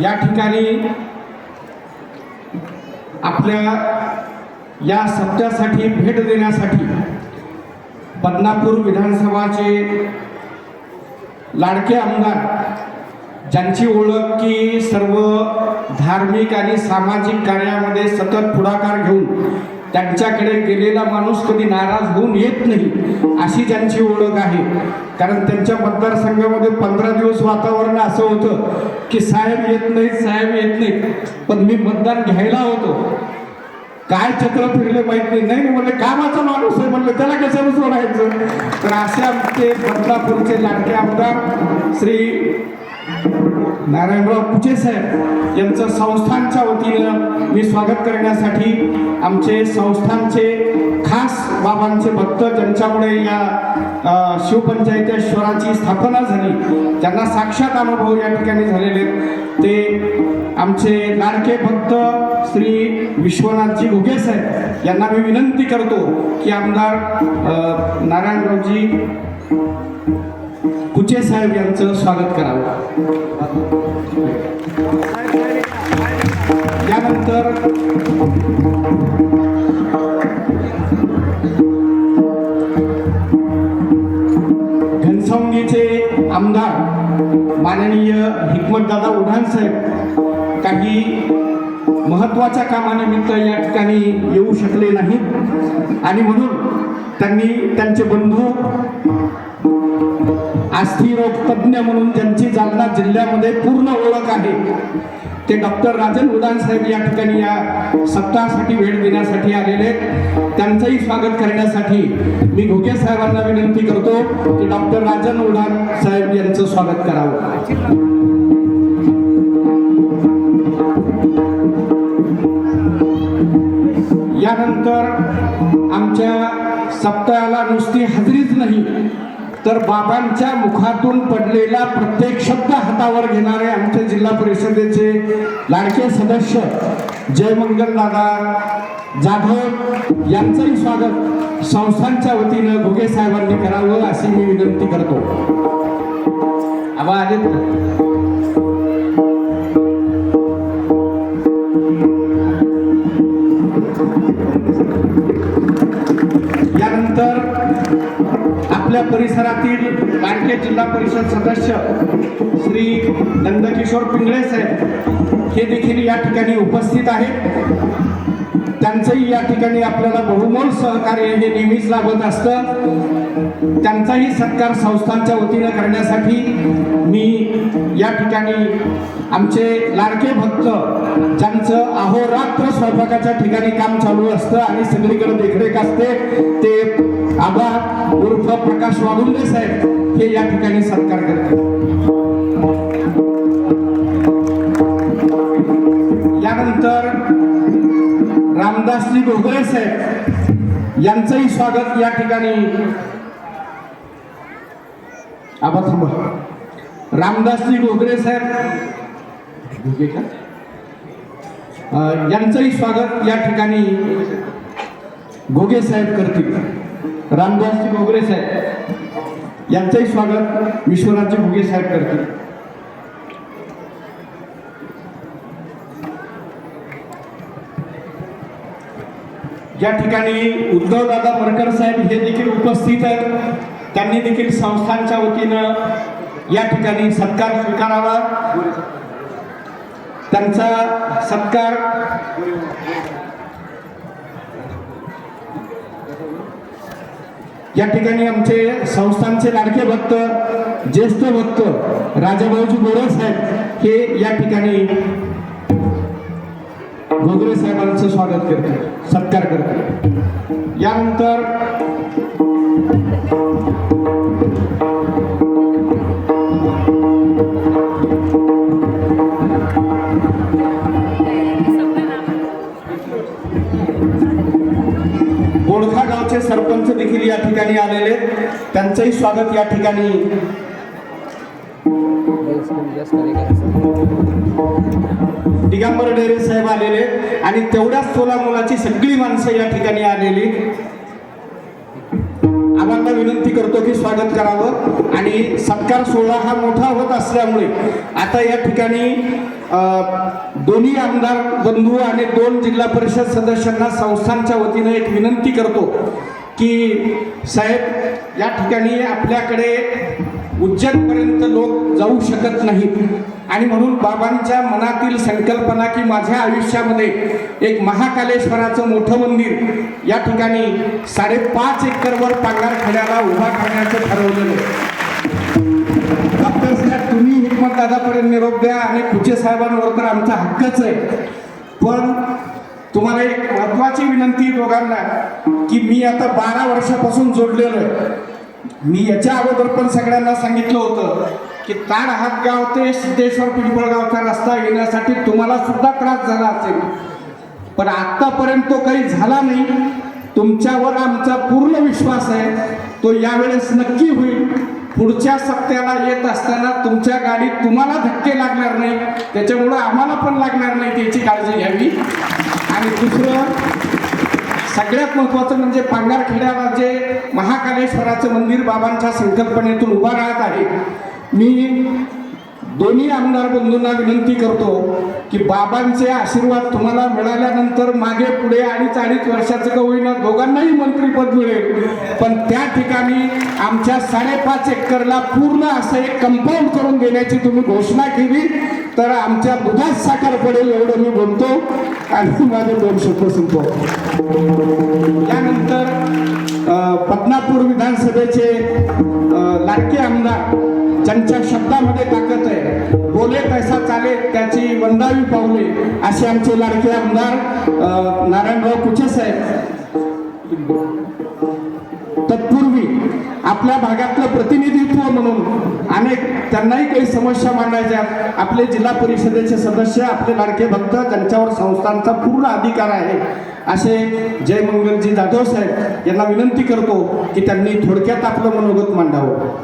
या ठिकाणी आपल्या या सप्त्यासाठी भेट देण्यासाठी बदनापूर विधानसभाचे लाडके आमदार ज्यांची ओळख की सर्व धार्मिक आणि सामाजिक कार्यामध्ये सतत पुढाकार घेऊन त्यांच्याकडे गेलेला माणूस कधी नाराज होऊन येत नाही अशी ज्यांची ओळख आहे. कारण त्यांच्या मतदारसंघामध्ये पंधरा दिवस वातावरण असं होतं की साहेब येत नाहीत साहेब येत नाहीत. पण मी मतदान घ्यायला होतो. काय चक्र फिरले माहीत नाही. नाही नाही म्हणले कामाचा माणूस आहे. म्हणलं त्याला कशाला सोडायचं? तर असे आमचे बदलापूरचे लाडके आमदार श्री नारायणराव कुचे साहेब यांचं संस्थांच्या वतीनं मी स्वागत करण्यासाठी आमचे संस्थांचे खास बाबांचे भक्त ज्यांच्यामुळे या शिवपंचायतेश्वराची स्थापना झाली ज्यांना साक्षात अनुभव या ठिकाणी झालेले आहेत, ते आमचे लाडके भक्त श्री विश्वनाथजी घुगे साहेब यांना मी विनंती करतो की आमदार नारायणरावजी कुचे साहेब यांचं स्वागत करावं. यानंतर घनसावंगीचे आमदार माननीय हिकमतदादा उढान साहेब काही महत्त्वाच्या कामानिमित्त या ठिकाणी येऊ शकले नाहीत. आणि म्हणून त्यांनी त्यांचे बंधू अस्थिरोग तज्ञ म्हणून ज्यांची जालना जिल्ह्यामध्ये पूर्ण ओळख आहे. ते डॉक्टर राजन उदान साहेब या ठिकाणी या सप्ताहासाठी भेट देण्यासाठी आलेले त्यांचंही स्वागत करण्यासाठी मी घोके साहेबांना विनंती करतो की डॉक्टर राजन उडान साहेब यांचं स्वागत करावं. यानंतर आमच्या सप्ताहाला नुसती हजेरीच नाही. तर बाबांच्या मुखातून पडलेला प्रत्येक शब्द हातावर घेणारे आमचे जिल्हा परिषदेचे लाडके सदस्य जयमंगल दादा जाधव यांचंही स्वागत संस्थांच्या वतीनं घुगे साहेबांनी करावं अशी मी विनंती करतो. आबा आलेत आपल्या परिसरातील लाडके जिल्हा परिषद सदस्य श्री नंदकिशोर पिंगळे साहेब हे देखील या ठिकाणी उपस्थित आहेत. त्यांचंही या ठिकाणी आपल्याला बहुमोल सहकार्य हे नेहमीच लाभत असतं. त्यांचाही सत्कार संस्थांच्या वतीनं करण्यासाठी मी या ठिकाणी आमचे लाडके भक्त ज्यांचं अहोरात्र स्वयंपाकाच्या ठिकाणी काम चालू असतं आणि सगळीकडे देखरेख असते ते आबा उर्फ प्रकाश वागुंडे साहेब हे या ठिकाणी सत्कार करतात. यानंतर रामदासजी घोगरे साहेब यांचंही स्वागत या ठिकाणी. आबा थांबा. रामदासजी घोगरे साहेब. यांचंही स्वागत या ठिकाणी गोगे साहेब करतील. रामदासजी गोगरे साहेब यांचंही स्वागत विश्वनाथजी गोगे साहेब करतील. या ठिकाणी उद्धवदादा मरकर साहेब हे देखील उपस्थित आहेत त्यांनी देखील संस्थांच्या वतीनं या ठिकाणी सत्कार स्वीकारावा. त्यांचा सत्कार या ठिकाणी आमचे संस्थांचे लाडके भक्त ज्येष्ठ भक्त राजाभाऊजी गोरे साहेब हे या ठिकाणी गोगरे साहेबांचं स्वागत करते. सत्कार करते. यानंतर बोडखा गावचे सरपंच देखील या ठिकाणी आलेले त्यांचंही स्वागत या ठिकाणी. दिगंबर डेरे साहेब आलेले आणि तेवढ्याच सोला मुलाची सगळी माणसं या ठिकाणी आलेली आम्हाला विनंती करतो की स्वागत करावं आणि सत्कार सोहळा हा मोठा होत असल्यामुळे आता या ठिकाणी दोन्ही आमदार बंधू आणि दोन जिल्हा परिषद सदस्यांना संस्थांच्या वतीनं एक विनंती करतो की साहेब या ठिकाणी आपल्याकडे उज्जैनपर्यंत लोक जाऊ शकत नाहीत. आणि म्हणून बाबांच्या मनातील संकल्पना की माझ्या आयुष्यामध्ये एक महाकालेश्वराचं मोठं मंदिर या ठिकाणी साडेपाच एकरवर पांगार खड्याला उभा करण्याचं ठरवलेलं आहे. डॉक्टर साहेब तुम्ही हिकमत दादापर्यंत निरोप द्या आणि कुचे साहेबांवर तर आमचा हक्कच आहे. पण तुम्हाला एक महत्वाची विनंती दोघांना की मी आता बारा वर्षापासून जोडलेलो आहे. मी याच्या अगोदर पण सगळ्यांना सांगितलं होतं की ताड हातगाव ते सिद्धेश्वर पिंपळगावचा रस्ता येण्यासाठी तुम्हाला सुद्धा त्रास झाला असेल. पण आत्तापर्यंत तो काही झाला नाही. तुमच्यावर आमचा पूर्ण विश्वास आहे. तो यावेळेस नक्की होईल. पुढच्या सप्त्याला येत असताना तुमच्या गाडीत तुम्हाला धक्के लागणार नाही त्याच्यामुळं आम्हाला पण लागणार नाही त्याची काळजी घ्यावी. आणि दुसरं सगळ्यात महत्त्वाचं म्हणजे पांगारखेड्याला जे महाकालेश्वराचं मंदिर बाबांच्या संकल्पनेतून उभा राहत आहे. मी दोन्ही आमदार बंधूंना विनंती करतो की बाबांचे आशीर्वाद तुम्हाला मिळाल्यानंतर मागे पुढे अडीच अडीच वर्षाचं का होईना दोघांनाही मंत्रीपद मिळेल. पण त्या ठिकाणी आमच्या साडेपाच एकरला पूर्ण असं एक कंपाऊंड करून देण्याची तुम्ही घोषणा केली तर आमच्या दुधात साखर पडेल एवढं मी बोलतो. आणि माझे दोन शब्द संपतो यानंतर पदनापूर विधानसभेचे लाटके आमदार ज्यांच्या शब्दामध्ये ताकद आहे. बोले पैसा चाले त्याची वंदावी पावले. असे आमचे लाडके आमदार नारायणराव कुचे साहेब. तत्पूर्वी आपल्या भागातलं प्रतिनिधित्व म्हणून अनेक त्यांनाही काही समस्या मांडायच्या. आपले जिल्हा परिषदेचे सदस्य आपले लाडके भक्त त्यांच्यावर संस्थांचा पूर्ण अधिकार आहे. असे जयमंगलजी जाधव साहेब यांना विनंती करतो की त्यांनी थोडक्यात आपलं मनोगत मांडावं.